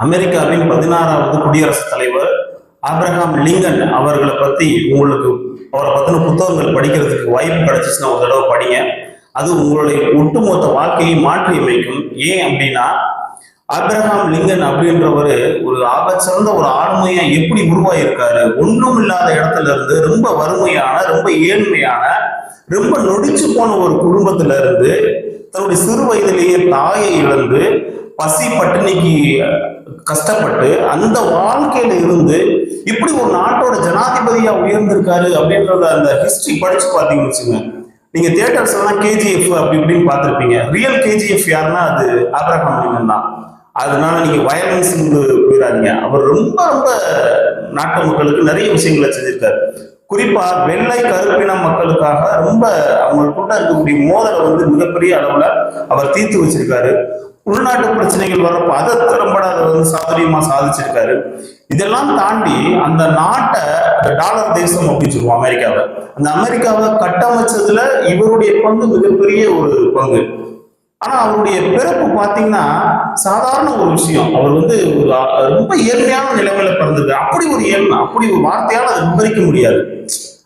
அமெரிக்காவின் பதினாறாவது குடியரசுத் தலைவர் ஆப்ரஹாம் லிங்கன் அவர்களை பத்தி உங்களுக்கு அவரை பத்தின புத்தகங்கள் படிக்கிறதுக்கு வாய்ப்பு கிடைச்சிச்சுன்னா ஒரு தடவை படிங்க. அது உங்களுடைய ஒட்டுமொத்த வாழ்க்கையை மாற்றி அமைக்கும் ஏன் அப்படின்னா ஆப்ரஹாம் லிங்கன் அப்படின்றவர் ஒரு ஆபச்சிறந்த ஒரு ஆளுமையா எப்படி உருவாயிருக்காரு? ஒன்றும் இல்லாத இடத்துல இருந்து ரொம்ப வறுமையான ரொம்ப ஏழ்மையான ரொம்ப நொடிச்சு போன ஒரு குடும்பத்துல இருந்து தன்னுடைய சிறு வயதிலேயே தாயை இழந்து பசி பட்டினிக்கு கஷ்டப்பட்டு அந்த வாழ்க்கையில இருந்து இப்படி ஒரு நாட்டோட ஜனாதிபதியா உயர்ந்திருக்காரு அப்படின்றத அந்த ஹிஸ்டரி படிச்சு பார்த்தீங்கன்னு வச்சுங்க நீங்க தியேட்டர்ஸ் எல்லாம் கேஜிஎஃப் அப்படி இப்படின்னு பார்த்துருப்பீங்க. ரியல் கேஜிஎஃப் யாருன்னா அது ஆப்ரஹாம் லிங்கன் தான். அதனால நீங்க வயலன்ஸ் போயிடாதீங்க. அவர் ரொம்ப ரொம்ப நாட்டு மக்களுக்கு நிறைய விஷயங்களை செஞ்சிருக்காரு. குறிப்பா வெள்ளை கருப்பின மக்களுக்காக ரொம்ப அவங்களுக்குள்ள இருக்கக்கூடிய மோதலை வந்து மிகப்பெரிய அளவுல அவர் தீர்த்து வச்சிருக்காரு. உள்நாட்டு பிரச்சனைகள் வர்றப்ப அதை திறம்பட அதை வந்து சாதுரியமா சாதிச்சிருக்காரு. இதெல்லாம் தாண்டி அந்த நாட்டை டாலர் தேசம் அப்படின்னு சொல்லுவோம் அமெரிக்காவை. அந்த அமெரிக்காவை கட்டமைச்சதுல இவருடைய பங்கு மிகப்பெரிய ஒரு பங்கு. ஆனா அவருடைய பிறப்பு பாத்தீங்கன்னா சாதாரண ஒரு விஷயம். அவர் வந்து ஒரு ரொம்ப ஏழ்மையான நிலைமையில பிறந்தது அப்படி ஒரு ஏழ்மை அப்படி ஒரு வார்த்தையால அதை விவரிக்க முடியாது.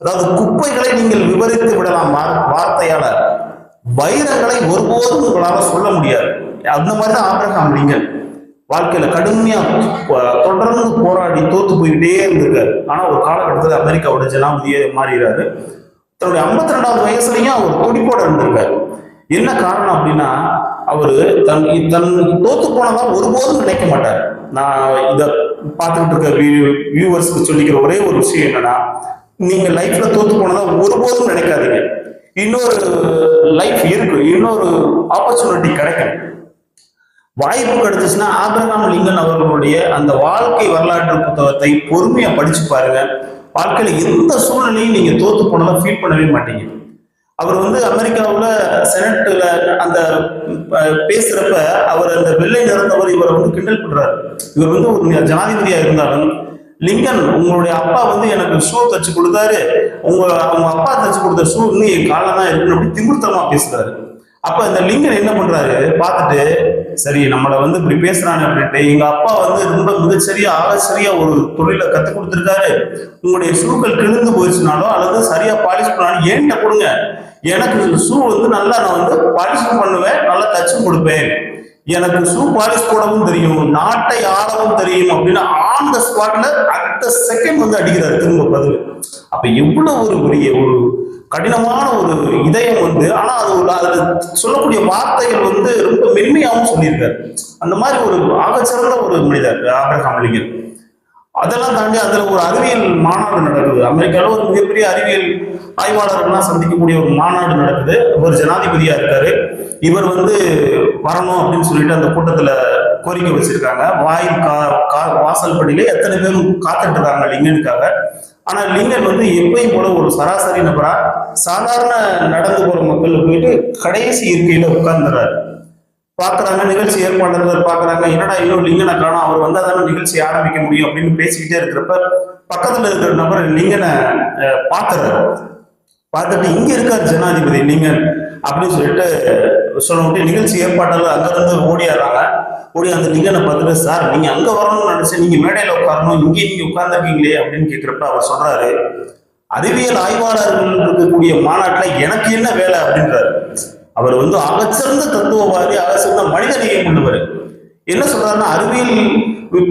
அதாவது குப்பைகளை நீங்கள் விவரித்து விடலாம் வார்த்தையால. வைரங்களை ஒருபோதும் உங்களால சொல்ல முடியாது. அந்த மாதிரி தான் ஆபிரகாம் லிங்கன். வாழ்க்கையில கடுமையா தொடர்ந்து போராடி தோத்து போய்கிட்டே இருந்திருக்காரு. ஆனா ஒரு காலகட்டத்தில் அமெரிக்காவோட ஜனாதிபதியே மாறிடுறாரு. தன்னுடைய 52 ரெண்டாவது வயசுலயும் அவர் துடிப்போட இருந்திருக்காரு. என்ன காரணம் அப்படின்னா அவரு தன் தன் தோத்து போனதா ஒருபோதும் நினைக்க மாட்டார். நான் இத பார்த்துக்கிட்டு இருக்க வியூவர்ஸ்க்கு சொல்லிக்கிற ஒரே ஒரு விஷயம் என்னன்னா நீங்க லைஃப்ல தோத்து போனதா ஒருபோதும் நினைக்காதீங்க. இன்னொரு லைஃப் இருக்கு இன்னொரு ஆப்பர்ச்சுனிட்டி கிடைக்கும். வாய்ப்பு கிடைச்சிச்சுன்னா ஆபிரகாம் லிங்கன் அவர்களுடைய அந்த வாழ்க்கை வரலாற்று புத்தகத்தை பொறுமையா படிச்சு பாருங்க. வாழ்க்கையில எந்த சூழ்நிலையும் நீங்க தோத்து போனதா ஃபீல் பண்ணவே மாட்டீங்க. அவர் வந்து அமெரிக்காவில் செனட்ல அந்த பேசுறப்ப அவர் அந்த வெள்ளை நிறந்தவர் இவரை வந்து கிண்டல் பண்றாரு. இவர் வந்து ஒரு ஜனாதிபதியா இருந்தாலும் லிங்கன் உங்களுடைய அப்பா வந்து எனக்கு ஷூ தச்சு கொடுத்தாரு. உங்க உங்க அப்பா தச்சு கொடுத்த ஷூ இன்னும் என் காலம் தான் இருக்குன்னு அப்படி திமிர்த்தமா பேசுறாரு. அப்ப இந்த லிங்கன் என்ன பண்றாரு? பார்த்துட்டு சரி நம்மளை வந்து இப்படி பேசுறானே அப்படின்ட்டு எங்க அப்பா வந்து ரொம்ப மிகச்சரியா ஆகச்சரியா ஒரு தொழிலை கத்து கொடுத்துருக்காரு. உங்களுடைய ஷூக்கள் கிழிந்து போயிடுச்சுனாலோ அல்லது சரியா பாலிஷ் பண்ணாலும் ஏன்ட்ட கொடுங்க. எனக்கு ஷூ வந்து நல்லா நான் வந்து பாலிஷ் பண்ணுவேன் நல்லா தச்சும் கொடுப்பேன். எனக்கு ஷூ பாலிஷ் போடவும் தெரியும் நாட்டை ஆடவும் தெரியும் அப்படின்னு ஆன் த ஸ்பாட்ல அடுத்த செகண்ட் வந்து அடிக்கிறாரு திரும்ப பதில். அப்ப எவ்வளவு ஒரு பெரிய ஒரு கடினமான ஒரு இதயம் வந்து ஆனா அது ஒரு அதுல சொல்லக்கூடிய வார்த்தைகள் வந்து ரொம்ப மென்மையாகவும் சொல்லியிருக்காரு. அந்த மாதிரி ஒரு ஆகச்சிறந்த ஒரு மனிதர் ஆபிரகாம் லிங்கன். அதெல்லாம் தாண்டி அதுல ஒரு அறிவியல் மாநாடு நடக்குது. அமெரிக்காவில் ஒரு மிகப்பெரிய அறிவியல் ஆய்வாளர்கள்லாம் சந்திக்கக்கூடிய ஒரு மாநாடு நடக்குது. ஒரு ஜனாதிபதியா இருக்காரு. இவர் வந்து வரணும் அப்படின்னு சொல்லிட்டு அந்த கூட்டத்துல கோரிக்கை வச்சிருக்காங்க. வாயில் கா கா- வாசல் படியில எத்தனை பேரும் காத்துட்டு இருக்காங்க லிங்கனுக்காக. ஆனால் லிங்கன் வந்து எப்பயும் போல ஒரு சராசரி நபரா சாதாரண நடந்து போற மக்கள் போயிட்டு கடைசி இருக்கையில உட்கார்ந்துறாரு. பாக்குறாங்க நிகழ்ச்சி ஏற்பாளர்கள் பாக்குறாங்க என்னடா இன்னும் லிங்கனை காணோம்? அவர் வந்தா தானே நிகழ்ச்சி ஆரம்பிக்க முடியும் அப்படின்னு பேசிக்கிட்டே இருக்கிறப்ப பக்கத்துல இருக்கிற நபர் லிங்கனை அஹ், பாக்குறாரு பார்த்துட்டு இங்க இருக்கார் ஜனாதிபதி லிங்கன் அப்படின்னு சொல்லிட்டு சொல்ல நிகழ்ச்சி ஏற்பாட்டாளர் அங்கிருந்து ஓடியாடுறாங்க. ஓடி அந்த லிங்கனை பார்த்துட்டு சார் நீங்க அங்க வரணும்னு நினைச்சு நீங்க மேடையில உட்காரணும் இங்கே நீங்க உட்கார்ந்துருக்கீங்களே? அப்படின்னு கேட்கிறப்ப அவர் சொல்றாரு அறிவியல் ஆய்வாளர்கள் இருக்கக்கூடிய மாநாட்டுல எனக்கு என்ன வேலை? அப்படின்றாரு. அவர் வந்து அகச்சிறந்த தத்துவவாதி அகச்சிறந்த மனித நேயம் உள்ளவர். என்ன சொல்றாருன்னா அறிவியல்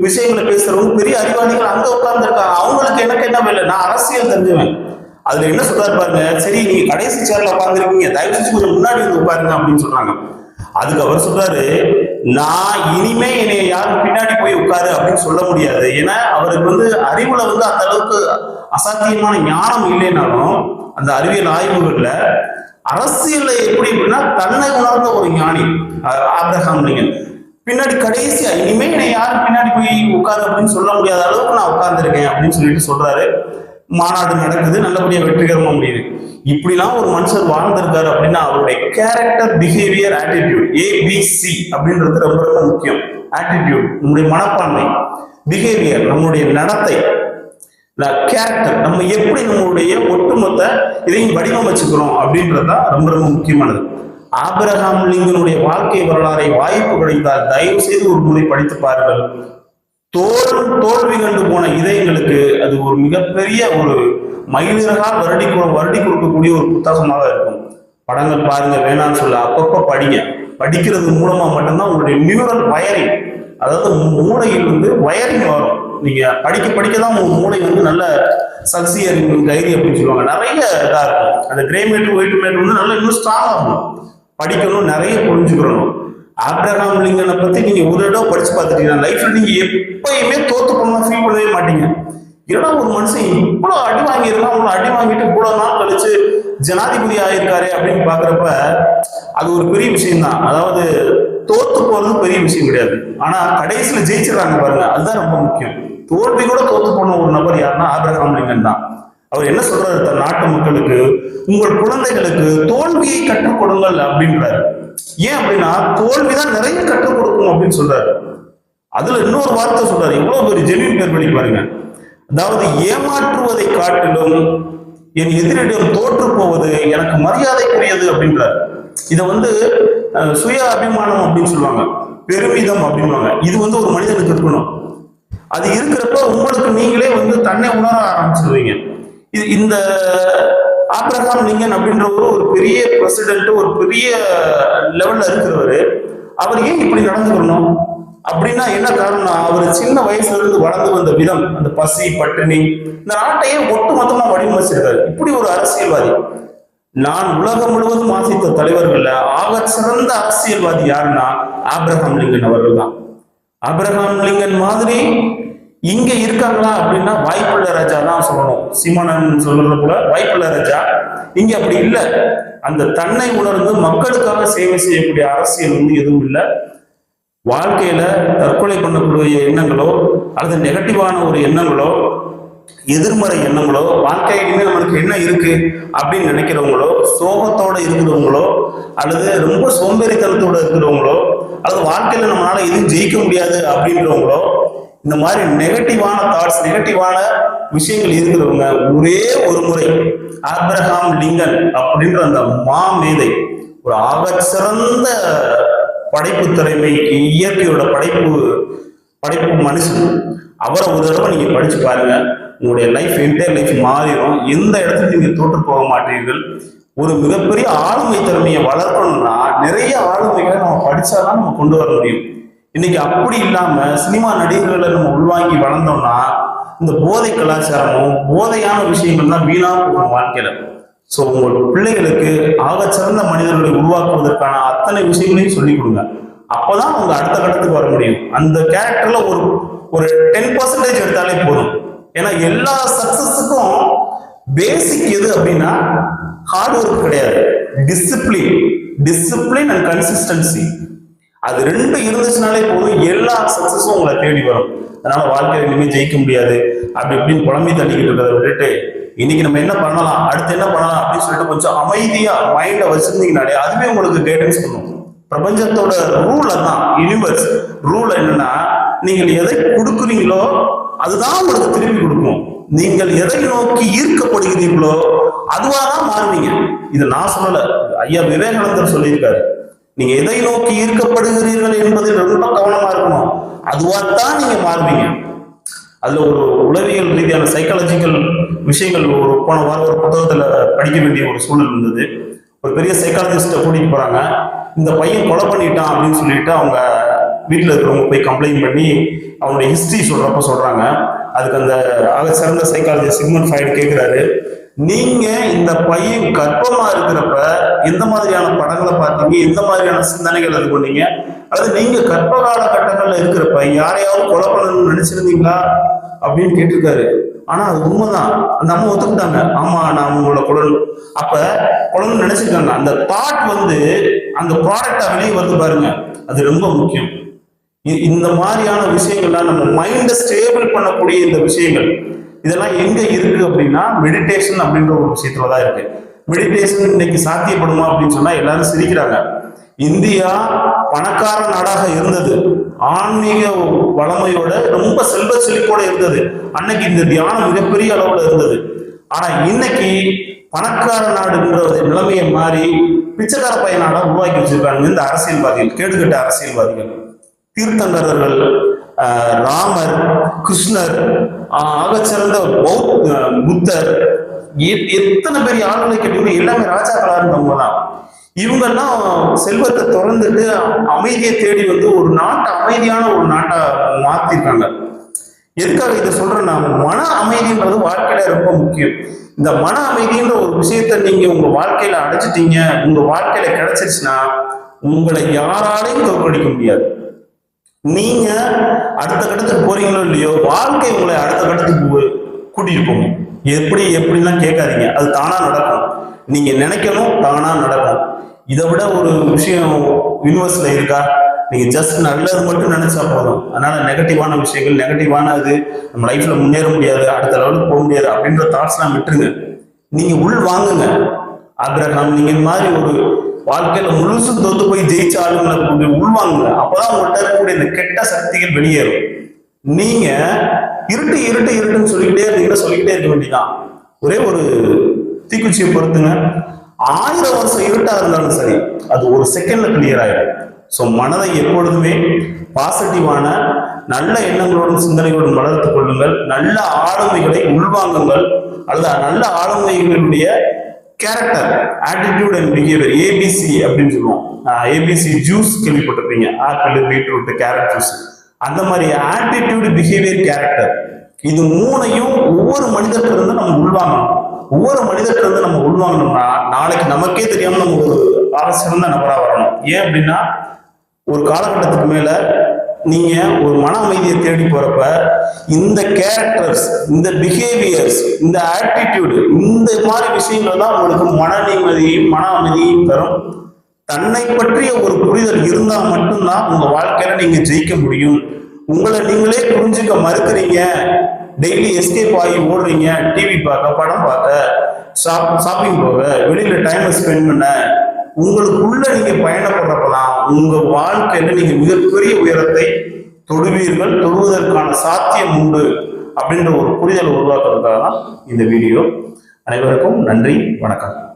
விஷயங்களை பேசுறவங்க பெரிய அறிவாளிகள் அங்க உட்கார்ந்துருக்காங்க. அவங்களுக்கு எனக்கு என்ன வேலை? நான் அரசியல் தெரிஞ்சுவேன். அதுல என்ன சொல்றாரு பாருங்க சரி நீங்க கடைசி சேர்ல உட்காந்துருக்கீங்க தயவு செஞ்சு கொஞ்சம் முன்னாடி வந்து உட்காருங்க அப்படின்னு சொல்றாங்க. அதுக்கு அவர் சொல்றாரு நான் இனிமே என்னை யாரும் பின்னாடி போய் உட்காரு அப்படின்னு சொல்ல முடியாது. ஏன்னா அவருக்கு வந்து அறிவுல வந்து அந்த அளவுக்கு அசாத்தியமான ஞானம் இல்லைனாலும் அந்த அறிவியல் ஆய்வுகள்ல அரசியல்ல எப்படி அப்படின்னா தன்னை உணர்ந்த ஒரு ஞானி ஆப்ரஹாம் லிங்கன். பின்னாடி கடைசியா இனிமே என்னை யாரும் பின்னாடி போய் உட்காரு அப்படின்னு சொல்ல முடியாத அளவுக்கு நான் உட்கார்ந்துருக்கேன் அப்படின்னு சொல்லிட்டு சொல்றாரு. மாநாடு நடக்குது நல்லபடியா வெற்றிகரமா முடியுது. இப்படிலாம் ஒரு மனுஷர் வாழ்ந்திருக்காரு அப்படின்னா அவருடைய கேரக்டர் பிஹேவியர் ஆட்டிடியூட் ஏபிசி அப்படின்றது ரொம்ப ரொம்ப முக்கியம். ஆட்டிடியூட் நம்முடைய மனப்பான்மை பிஹேவியர் நம்மளுடைய நடத்தை கேரக்டர் நம்ம எப்படி நம்மளுடைய ஒட்டுமொத்த இதையும் வடிவமைச்சுக்கிறோம் அப்படின்றது தான் ரொம்ப ரொம்ப முக்கியமானது. ஆபிரகாம் லிங்கனுடைய வாழ்க்கை வரலாறை வாய்ப்பு கிடைத்தால் தயவு செய்து ஒரு முறை படித்து பாருங்கள். தோல் தோல்வி கண்டு போன இதயங்களுக்கு அது ஒரு மிகப்பெரிய ஒரு மயிலிறகா வருடி வருடி கொடுக்கக்கூடிய ஒரு புத்தகமாக இருக்கும். படங்கள் பாருங்க வேணாம்னு சொல்ல அப்பப்போ படிங்க. படிக்கிறது மூலமா மட்டும்தான் உங்களுடைய நியூரல் வயரிங் அதாவது மூளையில் வந்து வயரிங் வரும். நீங்க படிக்க படிக்க தான் உங்க மூளை வந்து நல்ல சக்சியரிங் கைரி அப்படின்னு சொல்லுவாங்க. நிறைய இதாக இருக்கும். அந்த கிரே மேட் ஒயிட் மேட் வந்து நல்லா இன்னும் ஸ்ட்ராங் ஆகும் படிக்கணும் நிறைய புரிஞ்சுக்கிறணும் ஆப்ரஹாம் லிங்கனை பத்தி நீங்க ஒரு இடம் படிச்சு பார்த்துட்டீங்கன்னா லைஃப்ல நீங்க எப்பயுமே தோத்து போனா ஃபீல் பண்ணவே மாட்டீங்க. ஏன்னா ஒரு மனுஷன் இவ்வளவு அடி வாங்கியிருக்கான் இவ்வளவு அடி வாங்கிட்டு இவ்வளவு நாள் கழிச்சு ஜனாதிபதி ஆயிருக்காரு அப்படின்னு பாக்குறப்ப அது ஒரு பெரிய விஷயம் தான் அதாவது தோத்து போறது பெரிய விஷயம் கிடையாது. ஆனா கடைசியில ஜெயிச்சிடறாங்க பாருங்க அதுதான் ரொம்ப முக்கியம். தோல்வி கூட தோத்து போன ஒரு நபர் யாருன்னா ஆபிரகாம் லிங்கன் தான். அவர் என்ன சொல்றாரு தன் நாட்டு மக்களுக்கு உங்கள் குழந்தைகளுக்கு தோல்வியை கற்றுக் கொடுங்கள் அப்படின்றாரு. ஏன் அப்படின்னா தோல்விதான் நிறைய கற்றுக் கொடுக்கும் அப்படின்னு சொல்றாரு. அதுல இன்னொரு வார்த்தை சொல்றாரு எவ்வளவு பெரிய ஜெமீன் பேர் பண்ணி பாருங்க. அதாவது ஏமாற்றுவதை காட்டிலும் என் எதிரிடம் தோற்று போவது எனக்கு மரியாதைக்குரியது அப்படின்றார். இதை வந்து சுய அபிமானம் அப்படின்னு சொல்லுவாங்க. பெருமிதம் அப்படின்வாங்க இது வந்து ஒரு மனிதனுக்கு இருக்கணும். அது இருக்கிறப்ப உங்களுக்கு நீங்களே வந்து தன்னை உணர ஆரம்பிச்சிருவீங்க. இது இந்த ஆப்ரஹாம் லிங்கன் அப்படின்றவரு ஒரு பெரிய பிரசிடென்ட் ஒரு பெரிய லெவல்ல இருக்கிறவர் அவர் ஏன் இப்படி நடந்துக்கணும்? அப்படின்னா என்ன காரணம்னா அவர் சின்ன வயசுல இருந்து வளர்ந்து வந்த விதம் அந்த பசி பட்டினி இந்த நாட்டையே ஒட்டு மொத்தமா வடிவமைச்சிருக்காரு இப்படி ஒரு அரசியல்வாதி. நான் உலகம் முழுவதும் ஆசித்த தலைவர்கள்ல ஆக சிறந்த அரசியல்வாதி யாருன்னா ஆப்ரஹாம் லிங்கன் அவர்கள் தான். ஆப்ரஹாம் லிங்கன் மாதிரி இங்க இருக்காங்களா அப்படின்னா வாய்ப்புள்ள ராஜா தான் சொல்லணும். சீமானன் சொல்றது போல வாய்ப்புள்ள ராஜா இங்க அப்படி இல்லை. அந்த தன்னை உணர்ந்து மக்களுக்காக சேவை செய்யக்கூடிய அரசியல் வந்து எதுவும் இல்லை. வாழ்க்கையில தற்கொலை பண்ணக்கூடிய எண்ணங்களோ அல்லது நெகட்டிவான ஒரு எண்ணங்களோ எதிர்மறை எண்ணங்களோ வாழ்க்கையில நம்மளுக்கு என்ன இருக்கு அப்படின்னு நினைக்கிறவங்களோ சோகத்தோட இருக்கிறவங்களோ அல்லது ரொம்ப சோம்பேறித்தனத்தோட இருக்கிறவங்களோ அல்லது வாழ்க்கையில நம்மளால எதுவும் ஜெயிக்க முடியாது அப்படின்றவங்களோ இந்த மாதிரி நெகட்டிவான தாட்ஸ் நெகட்டிவான விஷயங்கள் இருக்கிறவங்க ஒரே ஒரு முறை ஆப்ரஹாம் லிங்கன் அப்படின்ற அந்த மாமேதை ஒரு ஆக சிறந்த படைப்பு திறமை இயற்கையோட படைப்பு படைப்பு மனுஷன். அவரை ஒரு தடவை நீங்கள் படித்து பாருங்க. உங்களுடைய லைஃப் என்டையர் லைஃப் மாறிடும். எந்த இடத்துல நீங்கள் தோற்று போக மாட்டீர்கள்? ஒரு மிகப்பெரிய ஆளுமை திறமையை வளர்க்கணும்னா நிறைய ஆளுமைகளை நம்ம படிச்சாதான் நம்ம கொண்டு வர முடியும். இன்னைக்கு அப்படி இல்லாமல் சினிமா நடிகர்களை நம்ம உள்வாங்கி வளர்ந்தோம்னா இந்த போதை கலாச்சாரமும் போதையான விஷயங்கள் தான் வீணாக போகும் வாழ்க்கையில. ஸோ உங்கள் பிள்ளைகளுக்கு ஆகச்சிறந்த மனிதர்களை உருவாக்குவதற்கான அத்தனை விஷயங்களையும் சொல்லிக் கொடுங்க. அப்பதான் அவங்க அடுத்த கட்டத்துக்கு வர முடியும். அந்த கேரக்டர்ல ஒரு ஒரு டென் பர்சன்டேஜ் எடுத்தாலே போதும். ஏன்னா எல்லா சக்சஸுக்கும் பேசிக் எது அப்படின்னா ஹார்ட் ஒர்க் கிடையாது. டிசிப்ளின் டிசிப்ளின் அண்ட் கன்சிஸ்டன்சி அது ரெண்டு இருந்துச்சுனாலே போதும். எல்லா சக்சஸும் உங்களை தேடி வரும். அதனால வாழ்க்கையில இனிமே ஜெயிக்க முடியாது. அப்படி இப்படின்னு புலம்பி தள்ளிக்கிட்டு இருக்கிறத விட்டுட்டு இன்னைக்கு நம்ம என்ன பண்ணலாம்? அடுத்து என்ன பண்ணலாம்? அப்படின்னு சொல்லிட்டு கொஞ்சம் அமைதியா மைண்ட வச்சிருந்தீங்கனாலே அதுவே உங்களுக்கு கைடன்ஸ் பண்ணும் பிரபஞ்சத்தோட ரூல் அதான் யூனிவர்ஸ் ரூல் என்னன்னா நீங்கள் எதை கொடுக்குறீங்களோ அதுதான் உங்களுக்கு திரும்பி கொடுக்கும். நீங்கள் எதை நோக்கி ஈர்க்கப்படுகிறீர்களோ அதுவா தான் மாறுவீங்க. இது நான் சொல்லல. ஐயா விவேகானந்தர் சொல்லியிருக்காரு. நீங்க எதை நோக்கி ஈர்க்கப்படுகிறீர்கள் என்பதில் ரொம்ப கவனமா இருக்கணும். அதுவாத்தான் நீங்க மாறுவீங்க. அதுல ஒரு உளவியல் ரீதியான சைக்காலஜிக்கல் விஷயங்கள் ஒரு போன வாரம் ஒரு புத்தகத்துல படிக்க வேண்டிய ஒரு சூழல் இருந்தது. ஒரு பெரிய சைக்காலஜிஸ்ட கூட்டிட்டு போறாங்க. இந்த பையன் கொலை பண்ணிட்டான் அப்படின்னு சொல்லிட்டு அவங்க வீட்டில் இருக்கிறவங்க போய் கம்ப்ளைண்ட் பண்ணி அவனுடைய ஹிஸ்டரி சொல்றப்ப சொல்றாங்க. அதுக்கு அந்த ஆக சிறந்த சைக்காலஜி சிக்மன் ஃபைட் கேட்கிறாரு நீங்க இந்த பையன் கர்ப்பமா இருக்கிறப்ப எந்த மாதிரியான படங்களை பார்த்தீங்க? எந்த மாதிரியான சிந்தனைகள் அது பண்ணீங்க? அல்லது நீங்க கர்ப்ப காலகட்டங்கள்ல இருக்கிறப்ப யாரையாவது கொலை பண்ணணும்னு நினைச்சிருந்தீங்களா? அப்படின்னு கேட்டிருக்காரு. ஆனா அது உண்மைதான். அந்த அம்மா ஒத்துக்கிட்டாங்க. ஆமா நான் உங்களோட குழல் அப்ப குழந்தை நினைச்சிருக்காங்க. அந்த தாட் வந்து அந்த ப்ராடக்டா வெளியே வந்து பாருங்க. அது ரொம்ப முக்கியம். இ- இந்த மாதிரியான விஷயங்கள்லாம் நம்ம மைண்டை ஸ்டேபிள் பண்ணக்கூடிய இந்த விஷயங்கள் இதெல்லாம் எங்க இருக்கு அப்படின்னா மெடிடேஷன் அப்படின்ற ஒரு விஷயத்துலதான் இருக்கு. மெடிடேஷன் இன்னைக்கு சாத்தியப்படுமா அப்படின்னு சொன்னா எல்லாரும் சிரிக்கிறாங்க. இந்தியா பணக்கார நாடாக இருந்தது. ஆன்மீக வளமையோட ரொம்ப செல்வ செழிப்போட இருந்தது. அன்னைக்கு இந்த தியானம் மிகப்பெரிய அளவுல இருந்தது. ஆனா இன்னைக்கு பணக்கார நாடுன்ற நிலைமையை மாறி பிச்சைக்கார பையனாட உருவாக்கி வச்சிருக்காங்க. இந்த அரசியல்வாதிகள் கேட்டுக்கிட்ட அரசியல்வாதிகள். தீர்த்தங்கரர்கள் ராமர் கிருஷ்ணர் ஆகச்சிறந்த பௌத்த புத்தர் எத்தனை பெரிய ஆளுநர் கேட்டீங்கன்னா எல்லாமே ராஜாக்களா இருந்தவங்க தான் இவங்கெல்லாம் செல்வத்தை திறந்துட்டு அமைதியை தேடி வந்து ஒரு நாட்டை அமைதியான ஒரு நாட்டை மாத்திருக்காங்க. எதுக்காக இதை சொல்றேன்னா மன அமைதின்றது வாழ்க்கையில ரொம்ப முக்கியம். இந்த மன அமைதின்ற ஒரு விஷயத்த நீங்க உங்க வாழ்க்கையில அடைச்சிட்டீங்க உங்க வாழ்க்கையில கிடைச்சிருச்சுன்னா உங்களை யாராலையும் தோற்கடிக்க முடியாது. நீங்க அடுத்த கட்டத்துக்கு போறீங்களோ இல்லையோ வாழ்க்கை உங்களை அடுத்த கட்டத்துக்கு கூட்டிட்டு போகும். எப்படி எப்படிலாம் கேட்காதீங்க. அது தானா நடக்கும். நீங்க நினைக்கணும் தானா நடக்கும். இதை விட ஒரு விஷயம் யூனிவர்ஸ்ல இருக்கா? நீங்க ஜஸ்ட் நல்லது மட்டும் நினைச்சா போதும். அதனால நெகட்டிவான விஷயங்கள் நெகட்டிவான இது நம்ம லைஃப்ல முன்னேற முடியாது அடுத்த லெவலுக்கு போக முடியாது அப்படின்ற தாட்ஸ்லாம் விட்டுருங்க. நீங்க உள் வாங்குங்க. ஆபிரகாம் நீங்க இந்த மாதிரி ஒரு வாழ்க்கையில முழுசும் தொத்து போய் ஜெயிச்ச ஆளுங்களை கொஞ்சம் உள்வாங்குங்க அப்பதான் உங்கள்கிட்ட இருக்கக்கூடிய இந்த கெட்ட சக்திகள் வெளியேறும். நீங்க இருட்டு இருட்டு இருட்டுன்னு சொல்லிக்கிட்டே இருந்தீங்கன்னா சொல்லிக்கிட்டே இருக்க வேண்டியதான் ஒரே ஒரு தீக்குச்சியை பொறுத்துங்க. ஆயிரம் வருஷம் இருட்டா இருந்தாலும் சரி அது ஒரு செகண்ட்ல கிளியர் ஆயிடும். ஸோ மனதை எப்பொழுதுமே பாசிட்டிவான நல்ல எண்ணங்களோடும் சிந்தனைகளோடும் வளர்த்துக் கொள்ளுங்கள். நல்ல ஆளுமைகளை உள்வாங்குங்கள். அல்லது நல்ல ஆளுமைகளுடைய character attitude and behaviour ABC அப்படின்னு சொல்லுவோம். ஏபிசி ஜூஸ் கேள்விப்பட்டிருப்பீங்க. ஆப்பிள் பீட்ரூட் கேரட் ஜூஸ் அந்த மாதிரி ஆட்டிடியூடு பிஹேவியர் கேரக்டர் இது மூணையும் ஒவ்வொரு மனிதர்கிட்ட இருந்து நம்ம உள்வாங்கணும். ஒவ்வொரு மனிதர்கிட்ட இருந்து நம்ம உள்வாங்கணும்னா நாளைக்கு நமக்கே தெரியாம நம்ம ஒரு ஆக சிறந்த நபரா வரணும். ஏன் அப்படின்னா ஒரு காலகட்டத்துக்கு மேல நீங்க ஒரு மன அமைதியை தேடி போறப்ப இந்த கேரக்டர்ஸ் இந்த பிஹேவியர்ஸ் இந்த ஆட்டிடியூடு இந்த மாதிரி விஷயங்கள் தான் உங்களுக்கு மன நிம்மதியும் மன அமைதியும் தரும். தன்னை பற்றிய ஒரு புரிதல் இருந்தா மட்டும்தான் உங்க வாழ்க்கையில நீங்க ஜெயிக்க முடியும். உங்களை நீங்களே புரிஞ்சுக்க மறுக்கிறீங்க. டெய்லி எஸ்கேப் ஆகி ஓடுறீங்க டிவி பார்க்க படம் பார்க்க ஷாப் ஷாப்பிங் போக வெளியில டைம் ஸ்பெண்ட் பண்ண உங்களுக்குள்ள நீங்க பயணப்படுறப்பதான் உங்க வாழ்க்கையில நீங்க மிகப்பெரிய உயரத்தை தொடுவீர்கள் தொடுவதற்கான சாத்தியம் உண்டு அப்படின்ற ஒரு புரிதலை உருவாக்குறதுக்காக தான் இந்த வீடியோ. அனைவருக்கும் நன்றி வணக்கம்.